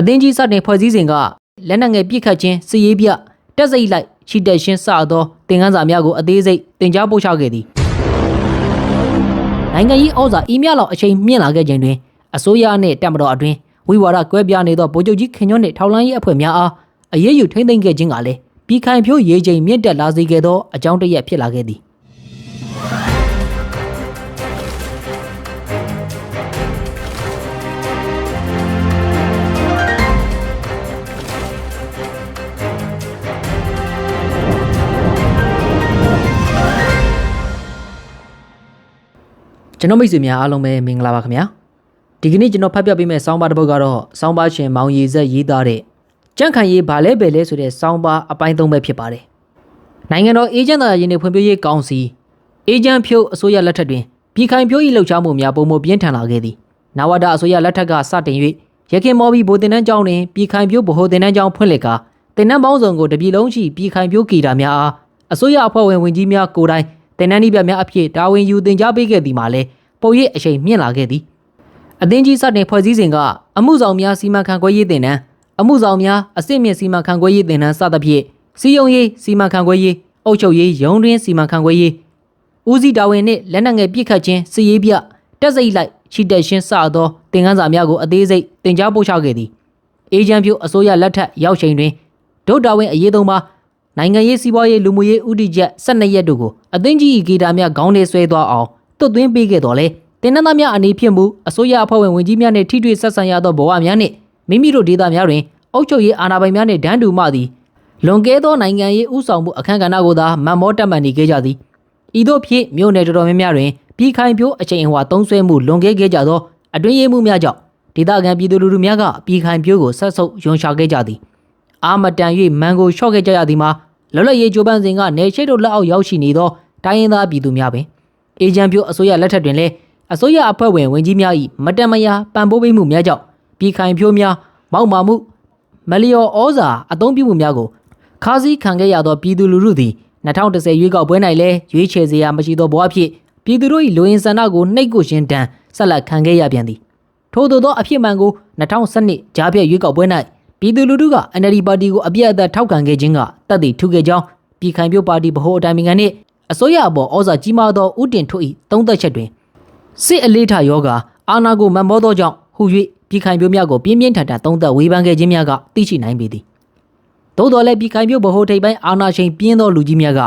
အသင်းကြီးစတင်ဖွဲ့စည်းစဉ်ကလက်နက်ငယ်ပြစ်ခတ်ခြင်းစစ်ရေးပြတက်စိတ်လိုက်ချီတက်ရှင်းစသောသင်ခန်းစာများကိုအသေးစိတ်တင် जा ပို့ချခဲ့သည်နိုင်ငံရေးဩဇာအီးမြလောက်အချိန်မြင့်လာခဲ့ခြင်းတွင်အစိုးရနှင့်တပ်မတော်အတွင်းဝိဝါဒကွဲပြားနေသောဗိုလ်ချုပ်ကြီးခင်ညွန့်နှင့်ထောက်လှမ်းရေးအဖွဲ့များအားအရေးယူထိမ့်သိမ်းခဲ့ခြင်းကလည်းပြည်ခိုင်ဖြိုးရေးချိန်မြင့်တက်လာစေခဲ့သောအကြောင်းတစ်ရက်ဖြစ်လာခဲ့သည် ကျွန်တော်မိတ်ဆွေများအားလုံးပဲမင်္ဂလာပါခင်ဗျာဒီကနေ့ကျွန်တော်ဖတ်ပြပေးမယ့်ဆောင်းပါးတစ်ပုဒ်ကတော့ဆောင်းပါးရှင်မောင်ရည်ဆက်ရေးသားတဲ့ကြန့်ခိုင်ရေးဗာလဲပဲလဲဆိုတဲ့ဆောင်းပါးအပိုင်းသုံးပဲဖြစ်ပါတယ်နိုင်ငံတော်အေဂျင့်သားရင်းနှင့်ဖွံ့ဖြိုးရေးကောင်စီအေဂျင့်ဖြိုးအစိုးရလက်ထက်တွင်ပြည်ခိုင်ဖြိုး၏လှုပ်ရှားမှုများပုံမပြင်းထန်လာခဲ့သည်နဝဒအစိုးရလက်ထက်ကစတင်၍ရခင်မော်ဘီဗိုလ်တင်တန်းကျောင်းတွင်ပြည်ခိုင်ဖြိုးဗဟိုတင်တန်းကျောင်းဖွင့်လှစ်ကာတင်တန်းပေါင်းစုံကိုတပြည်လုံးရှိပြည်ခိုင်ဖြိုးကီတာများအားအစိုးရအဖွဲ့ဝင်ဝင်ကြီးများကိုယ်တိုင် တင်တန်းဤပြများအဖြစ်တာဝန်ယူတင် जा ပေးခဲ့သည်မှာလည်းပုံရိပ်အချိန်မြင့်လာခဲ့သည်အသင်းကြီးစတင်ဖွဲ့စည်းစဉ်ကအမှုဆောင်များစီမံခန့်ခွဲရေးတင်တန်းအမှုဆောင်များအစစ်မြင့်စီမံခန့်ခွဲရေးတင်တန်းစသဖြင့်စီယုံရေးစီမံခန့်ခွဲရေးအုပ်ချုပ်ရေးရုံးတွင်းစီမံခန့်ခွဲရေးဦးစီးတာဝန်နှင့်လက်နက်ငယ်ပြစ်ခတ်ခြင်းစစ်ရေးပြတက်စိတ်လိုက်ချီတက်ရှင်းစသောသင်ခန်းစာများကိုအသေးစိတ်တင် जा ပို့ချခဲ့သည်အေဂျင့်ပြုအစိုးရလက်ထက်ရောက်ချိန်တွင်ဒုတာဝန်အရေးသုံးပါ နိုင်ငံရေးစီးပွားရေးလူမှုရေးဥတီချက်12ရက်တို့ကိုအသင်းကြီးဂီတာများခေါင်းထဲဆွဲသွားအောင်တွတ်သွင်းပေးခဲ့တော်လဲတင်နန်းသားများအနေဖြင့်မူအစိုးရအဖွဲ့ဝင်ဝင်ကြီးများနှင့်ထိတွေ့ဆက်ဆံရသောဘဝများနှင့်မိမိတို့ဒေသများတွင်အုပ်ချုပ်ရေးအာဏာပိုင်များနှင့်ဒန်းတူမှသည်လွန်ကဲသောနိုင်ငံရေးဥဆောင်မှုအခမ်းကဏ္ဍကိုသာမန်မောတက်မှန်နေခဲ့ကြသည်ဤသို့ဖြင့်မြို့နယ်တော်တော်များများတွင်ပြည်ခိုင်ဖြိုးအချိန်အဟွာသုံးဆွဲမှုလွန်ကဲခဲ့ကြသောအတွင်းရေးမှုများကြောင့်ဒေသခံပြည်သူလူထုများကပြည်ခိုင်ဖြိုးကိုဆက်ဆုပ်ယွန်ရှာခဲ့ကြသည်အာမတန်၍မန်ကိုလျှော့ခဲ့ကြရသည်မှာ လော်လရေးကြိုးပမ်းစဉ်ကနေရှိတ်တို့လက်အောက်ရောက်ရှိနေသောတိုင်းရင်းသားပြည်သူများပင်အေဂျင့်ပြုအစိုးရလက်ထက်တွင်လည်းအစိုးရအဖွဲ့ဝင်ဝင်ကြီးများ၏မတန်မယာပံ့ပိုးပေးမှုများကြောင့်ပြည်ခိုင်ဖြိုးများမောက်မာမှုမလျော်ဩဇာအသုံးပြုမှုများကိုခါးစည်းခံခဲ့ရသောပြည်သူလူထုသည်2010ရွေးကောက်ပွဲ၌လည်းရွေးချယ်စရာမရှိသောဘဝဖြင့်ပြည်သူတို့၏လူရင်းဆန္ဒကိုနှိပ်ကိုရှင်တန်ဆက်လက်ခံခဲ့ရပြန်သည်ထို့သောသောအဖြစ်မှန်ကို2012ကြားပြည့်ရွေးကောက်ပွဲ၌ ပြည်သူလူထုက NLD ပါတီကိုအပြည့်အသတ်ထောက်ခံခဲ့ခြင်းကတပ်တည်ထုခဲ့ကြောင်းပြည်ခိုင်ဖြိုးပါတီဗဟိုအတိုင်ပင်ခံနှင့်အစိုးရအပေါ်ဩဇာကြီးမားသောဥတင်ထွတ်၏သုံးသက်ချက်တွင်စစ်အလေးထားယောဂအာနာကိုမန်မောသောကြောင့်ဟူ၍ပြည်ခိုင်ဖြိုးများကိုပြင်းပြင်းထန်ထန်သုံးသက်ဝေဖန်ခဲ့ခြင်းများကသိရှိနိုင်ပေသည်သို့တော်လည်းပြည်ခိုင်ဖြိုးဗဟိုထိပ်ပိုင်းအာနာရှင်ပြင်းသောလူကြီးများက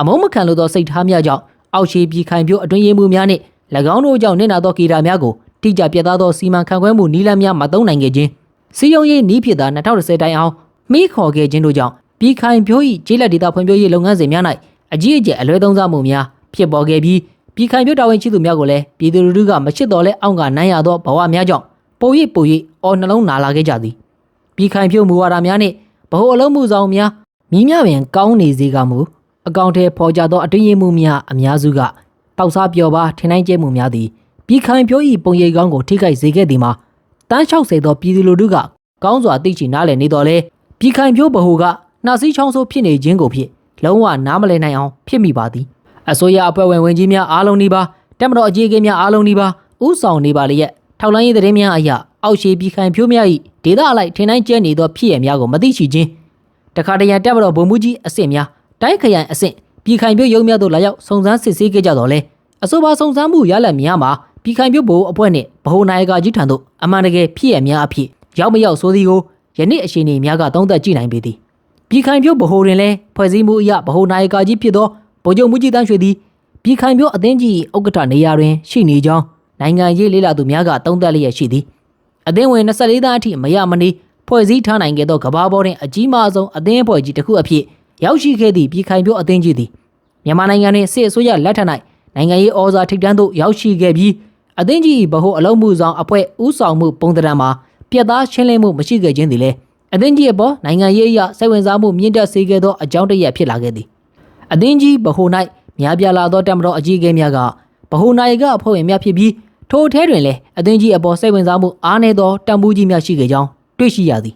အမုန်းမခံလိုသောစိတ်ထားများကြောင့်အောက်ခြေပြည်ခိုင်ဖြိုးအတွင်းရေးမှုများနှင့်၎င်းတို့ကြောင့်နစ်နာသောကေတာများကိုတိကျပြတ်သားသောစီမံခန့်ခွဲမှုနည်းလမ်းများမသုံးနိုင်ခဲ့ခြင်း စီယုံရေးနီးဖြစ်သာ2010တိုင်အောင်မိခေါ်ခဲ့ခြင်းတို့ကြောင့်ပြည်ခိုင်ဖြိုး၏ကျေးလက်ဒေသဖွံ့ဖြိုးရေးလုပ်ငန်းစဉ်များ၌အကြီးအကျယ်အလွဲသုံးစားမှုများဖြစ်ပေါ်ခဲ့ပြီးပြည်ခိုင်ဖြိုးတာဝန်ရှိသူများကိုလည်းပြည်သူလူထုကမချစ်တော်လဲအောင့်ကနိုင်ရသောဘဝများကြောင့်ပို၍ပို၍အော်နှလုံးနာလာခဲ့ကြသည်ပြည်ခိုင်ဖြိုးမူဝါဒများနှင့်ဗဟိုအလုံးမှုဆောင်များမြင်းမြပင်ကောင်းနေစေကမူအကောင့်ထဲပေါ်ကြသောအတွင်းရေးမှုများအများစုကတောက်စားပြော်ပါထင်နိုင်ကျဲမှုများသည်ပြည်ခိုင်ဖြိုး၏ပုံရိပ်ကောင်းကိုထိခိုက်စေခဲ့သည်မှာ တန်း60သောပြည်သူလူထုကကောင်းစွာသိချနားလည်နေတော်လဲပြည်ခိုင်ဖြိုးဗဟိုကနှာစည်းချောင်းဆိုးဖြစ်နေခြင်းကိုဖြစ်လုံးဝနားမလည်နိုင်အောင်ဖြစ်မိပါသည်အစိုးရအဖွဲ့ဝင်ဝင်ကြီးများအားလုံးဒီပါတက်မတော်အကြီးအကဲများအားလုံးဒီပါဥဆောင်နေပါလျက်ထောက်လိုင်းရေးသတင်းများအရာအောက်ရှိပြည်ခိုင်ဖြိုးများ၏ဒေသအလိုက်ထင်တိုင်းကျဲနေသောဖြစ်ရများကိုမသိရှိခြင်းတခါတရံတက်မတော်ဗိုလ်မှူးကြီးအဆင့်များတိုင်းခရိုင်အဆင့်ပြည်ခိုင်ဖြိုးရုံးများသို့လာရောက်စုံစမ်းစစ်ဆေးခဲ့ကြတော့လဲအဆိုပါစုံစမ်းမှုရလဒ်များမှာ ပြည်ခိုင်ဖြိုးဗဟိုအဖွဲ့နှင့်ဗဟိုနာယကကြီးထံသို့အမှန်တကယ်ဖြစ်ရများအဖြစ်ရောက်မရောက်ဆိုသည်ကိုယနေ့အချိန်နေများကသုံးသပ်ကြည့်နိုင်ပေသည်ပြည်ခိုင်ဖြိုးဗဟိုတွင်လည်းဖွဲ့စည်းမှုအရဗဟိုနာယကကြီးဖြစ်သောဗိုလ်ချုပ်မှုကြီးတန်းရွှေသည်ပြည်ခိုင်ဖြိုးအသင်းကြီးဥက္ကဋ္ဌနေရာတွင်ရှိနေကြောင်းနိုင်ငံရေးလေးလာသူများကသုံးသပ်လျက်ရှိသည်အသင်းဝင်24သားအထိမရမနေဖွဲ့စည်းထားနိုင်ခဲ့သောကဘာပေါ်တွင်အကြီးမားဆုံးအသင်းအဖွဲ့ကြီးတစ်ခုအဖြစ်ရောက်ရှိခဲ့သည့်ပြည်ခိုင်ဖြိုးအသင်းကြီးသည်မြန်မာနိုင်ငံတွင်စစ်အစိုးရလက်ထက်၌နိုင်ငံရေးဩဇာထိပ်တန်းသို့ရောက်ရှိခဲ့ပြီး အသင်းကြီးဗဟိုအလုံးမှုဆောင်အဖွဲ့ဥဆောင်မှုပုံသဏ္ဍာန်မှာပြက်သားရှင်းလင်းမှုမရှိခဲ့ခြင်းသည်လည်းအသင်းကြီးအပေါ်နိုင်ငံရေးအရစိတ်ဝင်စားမှုမြင့်တက်စေခဲ့သောအကြောင်းတစ်ရပ်ဖြစ်လာခဲ့သည်အသင်းကြီးဗဟို၌များပြားလာသောတမတော်အကြီးအကဲများကဗဟိုနိုင်ကအဖွဲ့ဝင်များဖြစ်ပြီးထိုအထဲတွင်လည်းအသင်းကြီးအပေါ်စိတ်ဝင်စားမှုအားနည်းသောတံပိုးကြီးများရှိခဲ့ကြောင်းတွေ့ရှိရသည်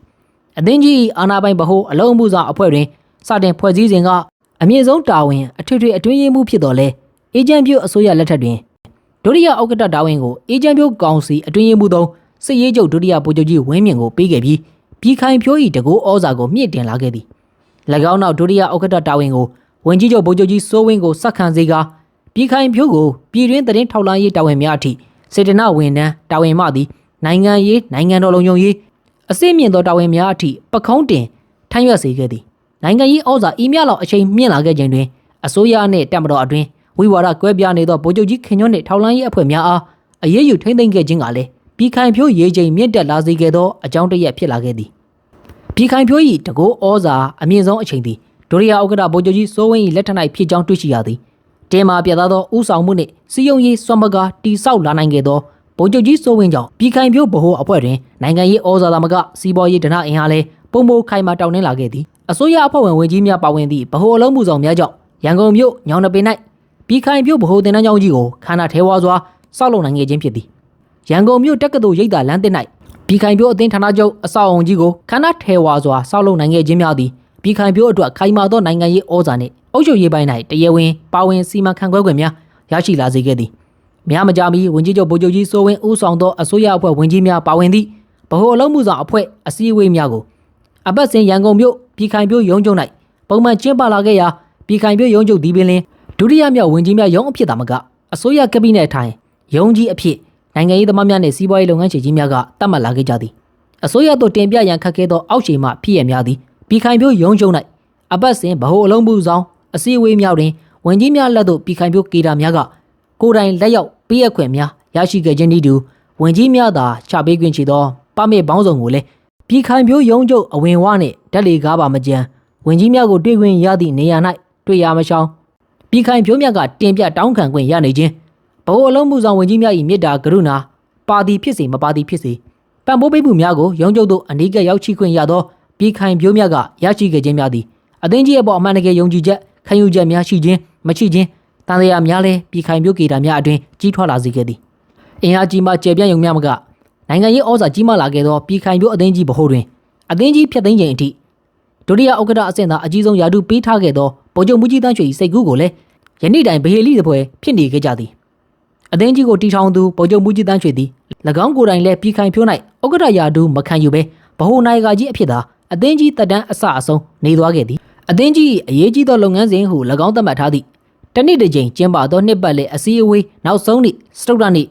အသင်းကြီးအာဏာပိုင်ဗဟိုအလုံးမှုဆောင်အဖွဲ့တွင်စတင်ဖွဲ့စည်းစဉ်ကအမြင့်ဆုံးတာဝန်အထွေထွေအတွင်းရေးမှုဖြစ်တော်လဲအေဂျင့်ပြုအစိုးရလက်ထက်တွင် ဒုတိယဥက္ကဋ္ဌတာဝန်ကိုအေဂျင့်ပြုကောင်စီအတွင်းရေးမှုသောစစ်ရေးချုပ်ဒုတိယဗိုလ်ချုပ်ကြီးဝင်းမြင့်ကိုပေးခဲ့ပြီးပြည်ခိုင်ဖြိုး၏တကူဩဇာကိုမြင့်တင်လာခဲ့သည်၎င်းနောက်ဒုတိယဥက္ကဋ္ဌတာဝန်ကိုဝင်ကြီးချုပ်ဗိုလ်ချုပ်ကြီးစိုးဝင်းကိုစက္ခံစေကာပြည်ခိုင်ဖြိုးကိုပြည်တွင်းတရင်ထောက်လှမ်းရေးတာဝန်များအထိစေတနာဝန်ထမ်းတာဝန်မှသည်နိုင်ငံရေးနိုင်ငံတော်လုံခြုံရေးအစိမ့်မြင့်သောတာဝန်များအထိပခုံးတင်ထမ်းရွက်စေခဲ့သည်နိုင်ငံရေးဩဇာဤမြလောက်အချိန်မြင့်လာခဲ့ခြင်းတွင်အစိုးရနှင့်တပ်မတော်အတွင်း ဝိဝါဒကွဲပြားနေသောဗိုလ်ချုပ်ကြီးခင်ညွန့်နှင့်ထောက်လှမ်းရေးအဖွဲ့များအားအရေးယူထိမ့်သိမ်းခဲ့ခြင်းကလည်းပြည်ခိုင်ဖြိုးရေးချိန်မြင့်တက်လာစေခဲ့သောအကြောင်းတစ်ရပ်ဖြစ်လာခဲ့သည်ပြည်ခိုင်ဖြိုး၏တကောဩဇာအမြင့်ဆုံးအချိန်သည်ဒိုရီယာဥက္ကဋ္ဌဗိုလ်ချုပ်ကြီးစိုးဝင်း၏လက်ထက်၌ဖြစ်ကြောင်းတွေ့ရှိရသည်တင်မာပြတ်သားသောဥဆောင်မှုနှင့်စီယုံရေးစွမ်းပကားတိဆောက်လာနိုင်ခဲ့သောဗိုလ်ချုပ်ကြီးစိုးဝင်းကြောင့်ပြည်ခိုင်ဖြိုးဗဟိုအဖွဲ့တွင်နိုင်ငံရေးဩဇာသာမကစီးပွားရေးဒဏအင်အားလည်းပုံမိုခိုင်မာတောင်းနှင်းလာခဲ့သည်အစိုးရအဖွဲ့ဝင်ဝင်ကြီးများပါဝင်သည့်ဗဟိုအလုံးမှုဆောင်များကြောင့်ရန်ကုန်မြို့ညောင်နှပင်၌ ပြည်ခိုင်ဖြိုးဗဟိုတင်တန်းကျောင်းကြီးကိုခန္ဓာထဲဝါစွာဆောက်လုပ်နိုင်ခဲ့ခြင်းဖြစ်သည်ရန်ကုန်မြို့တက္ကသိုလ်ရိပ်သာလမ်းတစ်၌ပြည်ခိုင်ပြိုးအသင်းဌာနချုပ်အဆောက်အုံကြီးကိုခန္ဓာထေဝါစွာဆောက်လုပ်နိုင်ခဲ့ခြင်းများသည်ပြည်ခိုင်ပြိုးအတွက်ခိုင်မာသောနိုင်ငံရေးဩဇာနှင့်အုပ်ချုပ်ရေးပိုင်း၌တရားဝင်ပါဝင်စီမံခန့်ခွဲခွင့်များရရှိလာစေခဲ့သည်များမကြာမီဝင်ကြီးချုပ်ဗိုလ်ချုပ်ကြီးစိုးဝင်းဦးဆောင်သောအစိုးရအဖွဲ့ဝင်ကြီးများပါဝင်သည့်ဗဟိုအလုံးမှုဆောင်အဖွဲ့အစည်းအဝေးများကိုအပတ်စဉ်ရန်ကုန်မြို့ပြည်ခိုင်ပြိုးရုံးချုပ်၌ပုံမှန်ကျင်းပလာခဲ့ရာပြည်ခိုင်ပြိုးရုံးချုပ်ဒီပင်လင် ဒုတိယမြောက်ဝင်ကြီးများရုံးအဖြစ်သာမကအစိုးရကက်ဘိနက်ထိုင်ရုံးကြီးအဖြစ်နိုင်ငံရေးသမားများနဲ့စီးပွားရေးလုပ်ငန်းရှင်ကြီးများကတတ်မှတ်လာခဲ့ကြသည်အစိုးရတို့တင်ပြရန်ခက်ခဲသောအောက်ခြေမှဖြစ်ရများသည်ပြည်ခိုင်ပြိုးရုံးချုပ်၌အပတ်စဉ်ဗဟိုအလုံးမှုဆောင်အစည်းအဝေးများတွင်ဝင်ကြီးများလက်သို့ပြည်ခိုင်ပြိုးကေတာများကကိုယ်တိုင်လက်ရောက်ပေးရခွင့်များရရှိခဲ့ခြင်းဤတူဝင်ကြီးများသာချပေးခွင့်ရှိသောပမစ်ပေါင်းစုံကိုလည်းပြည်ခိုင်ပြိုးရုံးချုပ်အဝင်ဝနှင့်ဓာတ်လေကားပါမကြမ်းဝင်ကြီးများကိုတွေ့ခွင့်ရသည့်နေရာ၌တွေ့ရမရှောင်း ပြည်ခိုင်ပြိုးများကတင်ပြတောင်းခံခွင့်ရနေခြင်းဘဝအလုံးမှုဆောင်ဝင်ကြီးများ၏မေတ္တာကရုဏာပါသည်ဖြစ်စေမပါသည်ဖြစ်စေပံ့ပိုးပေးမှုများကိုရုံးချုပ်သို့အနိကရောက်ရှိခွင့်ရသောပြည်ခိုင်ပြိုးများကရရှိခဲ့ခြင်းများသည်အသင်းကြီးအပေါ်အမှန်တကယ်ယုံကြည်ချက်ခံယူချက်များရှိခြင်းမရှိခြင်းတန်တရားများလည်းပြည်ခိုင်ပြိုးကေတာများအတွင်ကြီးထွားလာစေခဲ့သည်အင်အားကြီးမှကျေပြန့်ယုံများမကနိုင်ငံရေးဩဇာကြီးမားလာခဲ့သောပြည်ခိုင်ပြိုးအသင်းကြီးဗဟိုတွင်အသင်းကြီးဖျက်သိမ်းခြင်းအထိဒုတိယဥက္ကဋ္ဌအဆင့်သာအကြီးဆုံးယာတုပေးထားခဲ့သော ဗိုလ်ချုပ်မူကြီးတန်းရွှေ၏စိတ်ကူးကိုလည်းယနေ့တိုင်ဗဟေလိတဲ့ပွဲဖြစ်နေခဲ့ကြသည်အသင်းကြီးကိုတီထောင်သူဗိုလ်ချုပ်မူကြီးတန်းရွှေသည်၎င်းကိုယ်တိုင်လည်းပြည်ခိုင်ဖြိုး၌ဥက္ကဋ္ဌရာထူးမခံယူဘဲဗဟိုနိုင်ကကြီးအဖြစ်သာအသင်းကြီးတက်တန်းအဆအဆုံးနေသွားခဲ့သည်အသင်းကြီး၏အရေးကြီးသောလုပ်ငန်းစဉ်ဟု၎င်းသတ်မှတ်ထားသည့်တနေ့တစ်ကြိမ်ကျင်းပသောနှစ်ပတ်လည်အစည်းအဝေးနောက်ဆုံးနေ့စတုဒ္ဓနေ့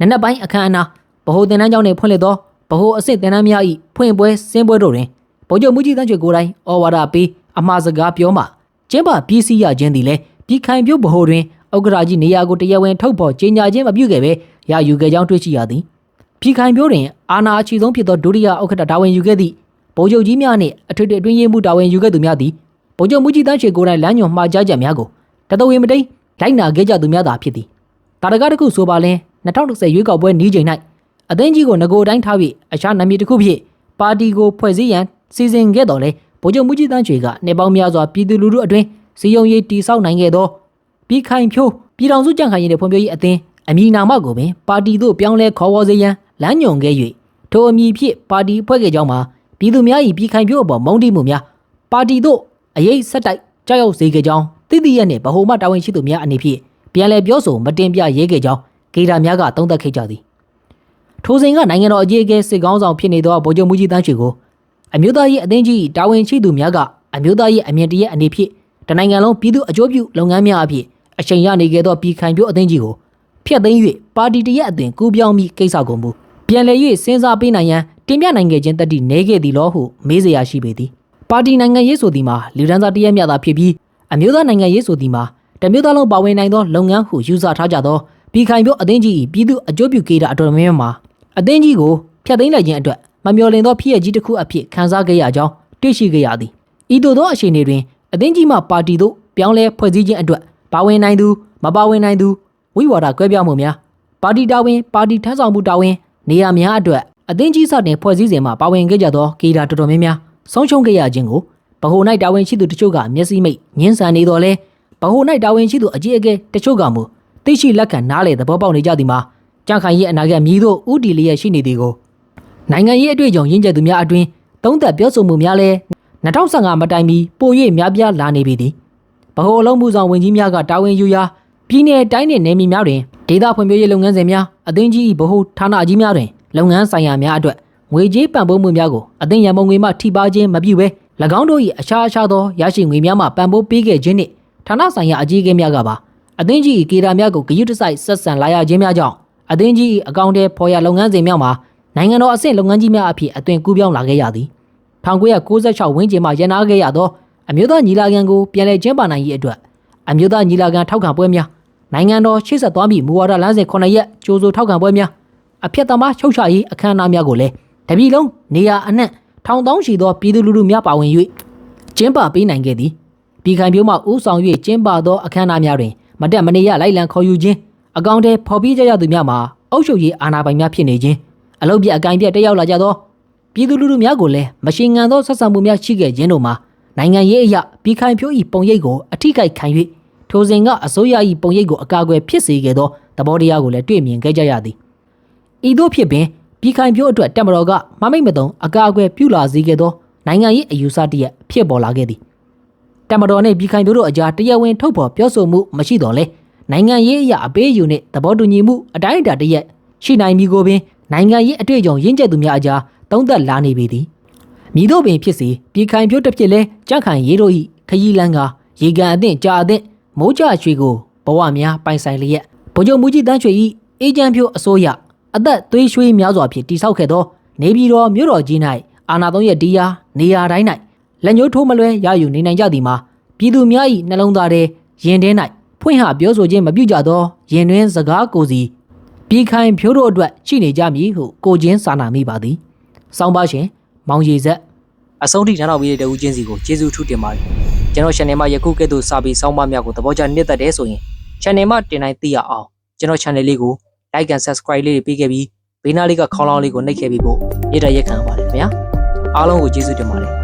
နနက်ပိုင်းအခမ်းအနားဗဟိုတင်တန်းကျောင်းနှင့်ဖွင့်လှစ်သောဗဟိုအဆင့်တင်တန်းများ၏ဖွင့်ပွဲစင်းပွဲတို့တွင်ဗိုလ်ချုပ်မူကြီးတန်းရွှေကိုယ်တိုင်ဩဝါဒပေးအမှားစကားပြောမှ ကျင်းပပြည်စည်းရခြင်းသည်လည်းပြည်ခိုင်ပြုတ်ဗဟိုတွင်ဥက္ကရာကြီးနေရာကိုတရားဝင်ထုတ်ဖော်ကြေညာခြင်းမပြုခဲ့ဘဲရယူခဲ့ကြောင်းတွေ့ရှိရသည်ပြည်ခိုင်ပြုတ်တွင်အာဏာအချီဆုံးဖြစ်သောဒုတိယဥက္ကဋ္ဌတာဝန်ယူခဲ့သည့်ဗိုလ်ချုပ်ကြီးများနှင့်အထွေထွေအတွင်းရေးမှူးတာဝန်ယူခဲ့သူများသည်ဗိုလ်ချုပ်မူကြီးတန်းရွှေကိုယ်တိုင်လမ်းညွှန်မှာကြားချက်များကိုတတော်ဝင်မတိန်လိုက်နာခဲ့ကြသူများသာဖြစ်သည်တာရကတစ်ခုဆိုပါလင်2010ရွေးကောက်ပွဲနီးချိန်၌အသင်းကြီးကိုငကိုတိုင်းထားပြီးအခြားနာမည်တစ်ခုဖြင့်ပါတီကိုဖွဲ့စည်းရန်စီစဉ်ခဲ့တော်လဲ ဗိုလ်ချုပ်မူကြီးတန်းရွှေကနေပေါင်းများစွာပြည်သူလူထုအတွင်းစီယုံရေးတီဆောက်နိုင်ခဲ့သောပြည်ခိုင်ဖြိုးပြည်တော်စုကြံ့ခိုင်ရေးနဲ့ဖွံ့ဖြိုးရေးအသင်းအမည်နာမကိုပင်ပါတီသို့ပြောင်းလဲခေါ်ဝေါ်စေရန်လမ်းညွှန်ခဲ့၍ထိုအမည်ဖြင့်ပါတီဖွဲ့ခဲ့ကြောင်းမှာပြည်သူများ၏ပြည်ခိုင်ဖြိုးအပေါ်မုန်းတိမှုများပါတီသို့အရေးဆက်တိုက်ကြောက်ရွံ့စေခဲ့ကြောင်းတိတိရက်နှင့်ဗဟိုမှတာဝန်ရှိသူများအနေဖြင့်ပြန်လည်ပြောဆိုမတင်ပြရဲခဲ့ကြောင်းဂေတာများကသုံးသပ်ခဲ့ကြသည်ထိုစဉ်ကနိုင်ငံတော်အကြီးအကဲစစ်ကောင်းဆောင်ဖြစ်နေသောဗိုလ်ချုပ်မူကြီးတန်းရွှေကို အမျိုးသားရေးအသင်းကြီးတာဝန်ရှိသူများကအမျိုးသားရေးအမြင့်တရက်အနေဖြင့်တနိုင်ငံလုံးပြည်သူအကျိုးပြုလုပ်ငန်းများအဖြစ်အချိန်ရနေခဲ့သောပြည်ခိုင်ပြိုအသင်းကြီးကိုဖျက်သိမ်း၍ပါတီတရက်အသွင်ကူးပြောင်းပြီးကိစ္စကုန်မူပြန်လည်၍စဉ်းစားပေးနိုင်ရန်တင်ပြနိုင်ခဲ့ခြင်းတတိနေခဲ့သည်လို့ဟုမေးစရာရှိပေသည်ပါတီနိုင်ငံရေးဆိုသည်မှာလူဒန်းစားတရက်မြတာဖြစ်ပြီးအမျိုးသားနိုင်ငံရေးဆိုသည်မှာတမျိုးသားလုံးပါဝင်နိုင်သောလုပ်ငန်းဟုယူဆထားကြသောပြည်ခိုင်ပြိုအသင်းကြီးပြည်သူအကျိုးပြုကိစ္စအတော်များများမှာအသင်းကြီးကိုဖျက်သိမ်းလိုက်ခြင်းအတွက် မမျှော်လင့်သောဖြစ်ရကြီးတစ်ခုအဖြစ်ခန်းစားခဲ့ရကြောင်းတွေ့ရှိခဲ့ရသည်ဤသို့သောအခြေအနေတွင်အသင်းကြီးမှပါတီသို့ပြောင်းလဲဖွဲ့စည်းခြင်းအတွက်ပါဝင်နိုင်သူမပါဝင်နိုင်သူဝိဝါဒကွဲပြားမှုများပါတီတာဝန်ပါတီထမ်းဆောင်မှုတာဝန်နေရာများအတွက်အသင်းကြီးစတင်ဖွဲ့စည်းစဉ်မှာပါဝင်ခဲ့ကြသောကေတာတော်တော်များများဆုံးရှုံးခဲ့ရခြင်းကိုဗဟို၌တာဝန်ရှိသူတချို့ကမျက်စိမိတ်ညှင်းဆန်နေတော်လဲဗဟို၌တာဝန်ရှိသူအကြီးအကဲတချို့ကမူသိရှိလက်ခံနားလေသဘောပေါက်နေကြသည်မှာကြန့်ခိုင်ရဲ့အနာဂတ်မြည်တို့ဥတီလျက်ရှိနေသည်ကို နိုင်ငံရေးအတွေ့အကြုံရင်းချက်သူများအတွင်းသုံးသက်ပြောဆိုမှုများလဲ2015မတိုင်မီပို၍များပြားလာနေပြီသည်ဗဟိုအလုံးမှုဆောင်ဝင်ကြီးများကတာဝန်ယူရာပြည်내တိုင်းနှင့်နယ်မြေများတွင်ဒေသဖွံ့ဖြိုးရေးလုပ်ငန်းစဉ်များအသင်းကြီး၏ဗဟိုဌာနကြီးများတွင်လုပ်ငန်းဆိုင်ရာများအတွက်ငငွေကြေးပံ့ပိုးမှုများကိုအသင်းရန်ပုံငွေမှထိပါခြင်းမပြုဘဲ၎င်းတို့၏အခြားအခြားသောရရှိငွေများမှပံ့ပိုးပေးခဲ့ခြင်းနှင့်ဌာနဆိုင်ရာအကြီးအကဲများကပါအသင်းကြီး၏ကေတာများကိုဂရုတစိုက်ဆက်ဆံလာရခြင်းများကြောင့်အသင်းကြီး၏အကောင့်ထဲဖော်ရလုပ်ငန်းစဉ်များမှာ နိုင်ငံတော်အဆင့်လုပ်ငန်းကြီးများအဖြစ်အသွင်ကူးပြောင်းလာခဲ့ရသည်1996ဝန်းကျင်မှရန်နာခဲ့ရသောအမျိုးသားညီလာခံကိုပြန်လည်ကျင်းပနိုင်ရေးအတွက်အမျိုးသားညီလာခံထောက်ခံပွဲများနိုင်ငံတော်ရှေ့ဆက်သွားမည့်မူဝါဒလမ်းစဉ်9ရက်ကြိုးစိုးထောက်ခံပွဲများအဖြစ်သမားချုပ်ချရေးအခမ်းအနားများကိုလည်းတပြည်လုံးနေရာအနှံ့ထောင်တောင်းရှိသောပြည်သူလူထုများပါဝင်၍ကျင်းပပေးနိုင်ခဲ့သည်ပြည်ခိုင်ပြိုးမှဥဆောင်၍ကျင်းပသောအခမ်းအနားများတွင်မတက်မနေရလိုက်လံခေါ်ယူခြင်းအကောင့်ထဲဖော်ပြကြရသူများမှာအုပ်ချုပ်ရေးအာဏာပိုင်များဖြစ်နေခြင်း အလုပ်ပြအကိုင်ပြတက်ရောက်လာကြသောပြည်သူလူထုများကိုလည်းမရှင်းငံသောဆက်ဆံမှုများရှိခဲ့ခြင်းတို့မှာနိုင်ငံရေးအရာပြည်ခိုင်ဖြိုး၏ပုံရိပ်ကိုအထိကိခံ၍ထိုစဉ်ကအစိုးရ၏ပုံရိပ်ကိုအကာအကွယ်ဖြစ်စေခဲ့သောသဘောတရားကိုလည်းတွေ့မြင်ခဲ့ကြရသည်ဤသို့ဖြစ်ပင်ပြည်ခိုင်ဖြိုးအတွက်တက်မတော်ကမမိတ်မတုံအကာအကွယ်ပြုလာစေခဲ့သောနိုင်ငံရေးအယူဆတစ်ရပ်ဖြစ်ပေါ်လာခဲ့သည်တက်မတော်နှင့်ပြည်ခိုင်ဖြိုးတို့အကြားတရားဝင်ထုတ်ဖော်ပြောဆိုမှုမရှိတော့လဲနိုင်ငံရေးအရာအပေးအယူနှင့်သဘောတူညီမှုအတိုင်းအတာတစ်ရပ်ရှိနိုင်ပြီကိုပင် နိုင်ငံရေးအတွေ့အကြုံရင့်ကျက်သူများအကြားသုံးသပ်လာနေပေသည်မြည်တို့ပင်ဖြစ်စေပြည်ခိုင်ဖြိုးတစ်ဖြစ်လဲကြန့်ခိုင်ရေးတို့၏ခရီးလန်းကရေကန်အသင့်ကြာအသင့်မိုးကြရွှေကိုဘဝများပိုင်ဆိုင်လျက်ဗိုလ်ချုပ်မူကြီးတန်းရွှေ၏အေဂျင့်ဖြိုးအစိုးရအသက်သွေးရွှေများစွာဖြင့်တိဆောက်ခဲ့သောနေပြည်တော်မြို့တော်ကြီး၌အာဏာသုံးရတရားနေရာတိုင်း၌လက်ညှိုးထိုးမလွဲရယူနေနိုင်ကြသည်မှာပြည်သူများ၏နှလုံးသားထဲရင်ထဲ၌ဖွင့်ဟပြောဆိုခြင်းမပြုကြသောရင်တွင်စကားကိုစီ ပြည်ခိုင်ဖြိုးတို့အတွက်ရှိနေကြမည်ဟုကိုချင်းစာနာမိပါသည်။စောင်းပါရှင်မောင်ရည်ဆက်အဆုံးထိနားတော်ပြီးတဲ့တဦးချင်းစီကိုကျေးဇူးထူးတင်ပါတယ်။ကျွန်တော် channel မှာယခုကဲ့သို့စာပေစောင်းပါများကိုသဘောကျနှစ်သက်တယ်ဆိုရင် channel မှာတင်တိုင်းသိရအောင်ကျွန်တော် channel လေးကို like and subscribe လေးတွေပေးခဲ့ပြီးဘေးနားလေးကခေါင်းလောင်းလေးကိုနှိပ်ခဲ့ပြီးဖို့နေ့တရက်ခံပါတယ်ခင်ဗျာ။အားလုံးကိုကျေးဇူးတင်ပါတယ်။